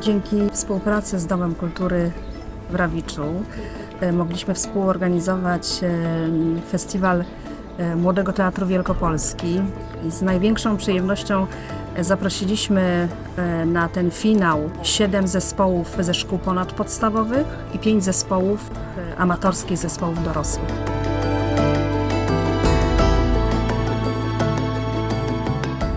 Dzięki współpracy z Domem Kultury w Rawiczu e, mogliśmy współorganizować e, festiwal e, Młodego Teatru Wielkopolski i z największą przyjemnością zaprosiliśmy na ten finał siedem zespołów ze szkół ponadpodstawowych i pięć zespołów amatorskich zespołów dorosłych.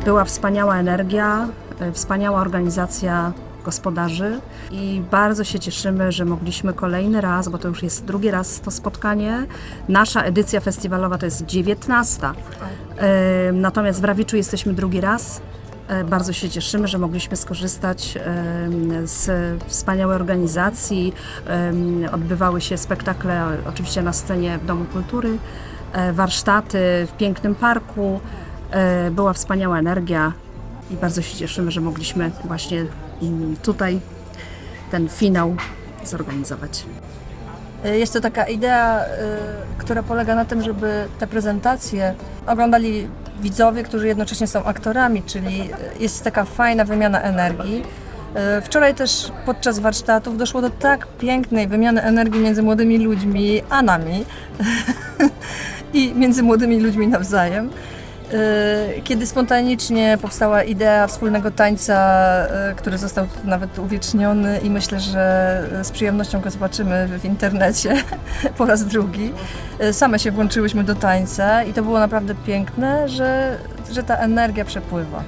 Była wspaniała energia, wspaniała organizacja gospodarzy i bardzo się cieszymy, że mogliśmy kolejny raz, bo to już jest drugi raz to spotkanie. Nasza edycja festiwalowa to jest 19. E, Natomiast w Rawiczu jesteśmy drugi raz. E, Bardzo się cieszymy, że mogliśmy skorzystać z wspaniałej organizacji. Odbywały się spektakle oczywiście na scenie w Domu Kultury, e, warsztaty w pięknym parku. E, Była wspaniała energia i bardzo się cieszymy, że mogliśmy właśnie tutaj ten finał zorganizować. Jest to taka idea, y, która polega na tym, żeby te prezentacje oglądali widzowie, którzy jednocześnie są aktorami, czyli jest taka fajna wymiana energii. Wczoraj też podczas warsztatów doszło do tak pięknej wymiany energii między młodymi ludźmi a nami i między młodymi ludźmi nawzajem. Y, Kiedy spontanicznie powstała idea wspólnego tańca, y, który został nawet uwieczniony i myślę, że z przyjemnością go zobaczymy w internecie po raz drugi. Y, Same się włączyłyśmy do tańca i to było naprawdę piękne, że, że ta energia przepływa.